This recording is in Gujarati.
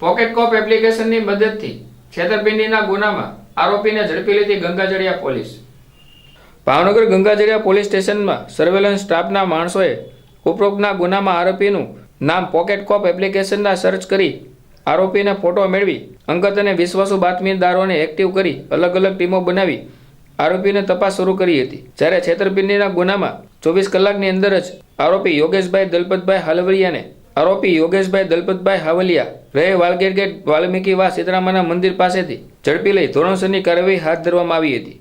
પોકેટ કોપ એપ્લિકેશનની મદદથી છેતરપિંડીના ગુનામાં આરોપીને ઝડપી લીધી ગંગાજળિયા પોલીસ. ભાવનગર ગંગાજળિયા પોલીસ સ્ટેશનમાં સર્વેલન્સ સ્ટાફના માણસોએ ઉપરોક્તના ગુનામાં આરોપીનું નામ પોકેટ કોપ એપ્લિકેશનના સર્ચ કરી આરોપીને ફોટો મેળવી અંગત અને વિશ્વાસુ બાતમીદારોને એક્ટિવ કરી અલગ અલગ ટીમો બનાવી આરોપીને તપાસ શરૂ કરી હતી. જ્યારે છેતરપિંડીના ગુનામાં ચોવીસ કલાકની અંદર જ આરોપી યોગેશભાઈ દલપતભાઈ હાલવરિયાને આરોપી યોગેશભાઈ દલપતભાઈ હાવલિયા રહે વાલગેર ગેટ વાલ્મીકી વાસ સીતરામાના મંદિર પાસેથી ઝડપી લઈ ધોરણસરની કાર્યવાહી હાથ ધરવામાં આવી હતી.